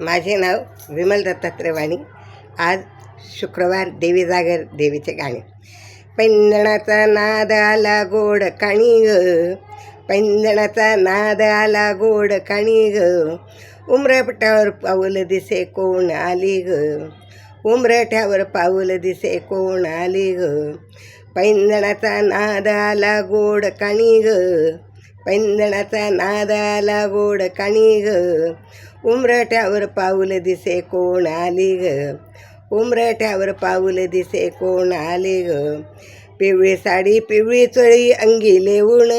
माझे नाव विमल दत्तात्रय वाणी आज शुक्रवार देवी जागर देवीचे गाणे. पैंजणाचा नाद आला गोड काणी ग. पैंजणाचा नाद आला गोड काणी ग. उमरपटावर पाऊल दिसे कोण आली ग. उमरठ्यावर पाऊल दिसे कोण आली ग. पैंजणाचा नाद आला गोड काणी ग. पैंजणाचा नादाला गोड काणी ग उमरठ्यावर पाऊल दिसे कोण आली ग उमरठ्यावर पाऊल दिसे कोण आली ग पिवळी साडी पिवळी चोळी अंगी लेवून.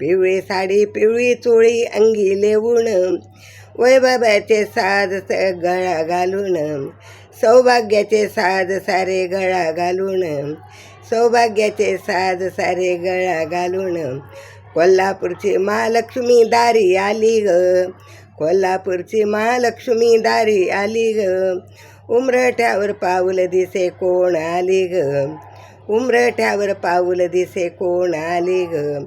पिवळी साडी पिवळी चोळी अंगी लेवून. वैबाबाचे साज गळा घालून. सौभाग्याचे साज सारे गळा घालून. सौभाग्याचे साज सारे गळा घालून. कोल्हापूरची महालक्ष्मी दारी आली ग. कोल्हापूरची महालक्ष्मी दारी आली ग. उमरठ्यावर पाऊल दिसे कोण आली ग. उमरठ्यावर पाऊल दिसे कोण आली ग.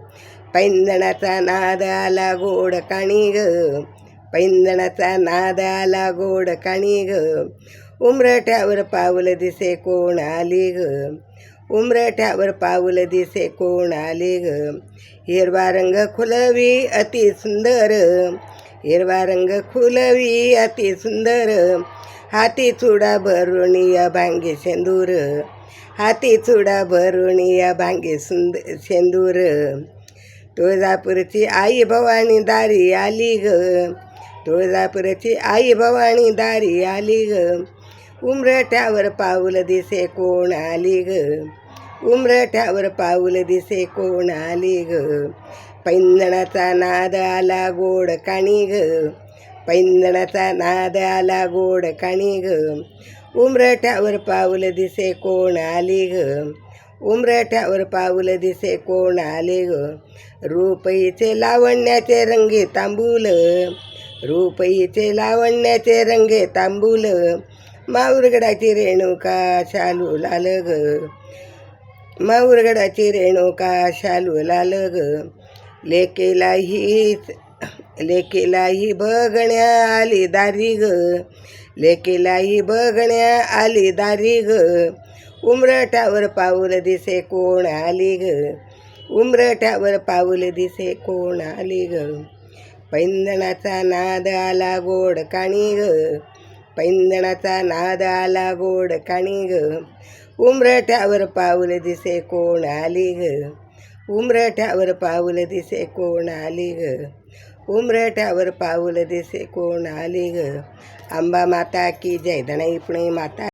पैंजणाचा नाद आला गोड काणी ग. पैंजणाचा नाद आला गोड काणी ग. उमरठ्यावर पाऊल दिसे कोण आली ग. उमरठ्यावर पाऊल दिसे कोण आले ग? हिरवा रंग खुलवी अति सुंदर. हिरवा रंग खुलवी अति सुंदर. हाती चुडा भरून या भांगे शेंदूर हाती चुडा भरून या भांगे सुंद शेंदूर तुळजापूरची आई भवानी दारी आली ग. तुळजापूरची आई भवानी दारी आली ग. उमरठ्यावर पाऊल दिसे कोण आली ग? उमरठ्यावर पाऊल दिसे कोण आली ग? पैंजणाचा नाद आला गोड काणी ग. पैंजणाचा नाद आला गोड काणी ग. उमरठ्यावर पाऊल दिसे कोण आली ग? उमरठ्यावर पाऊल दिसे कोण आले ग? रुपईचे लावण्याचे रंगे तांबूल. रुपईचे लावण्याचे रंगे तांबूल. माऊरगडाची रेणुका शालू लाल ग. माऊरगडाची रेणुका शालू लाल ग. लेकेला हीच लेकेला ही बघण्या आली दारी ग. लेकेलाही बघण्या आली दारी ग. उमरठ्यावर पाऊल दिसे कोण आली ग. उमरठ्यावर पाऊल दिसे कोण आली ग. पैंदणाचा नाद आला गोड काणी ग. पैंजणाचा नाद आला गोड काणी ग उमरठ्यावर पाऊल दिसे कोण आली ग उमरठ्यावर पाऊल दिसे कोण आली ग उमरठ्यावर पाऊल दिसे कोण आली ग अंबा माता की जय धनाई पुणे माता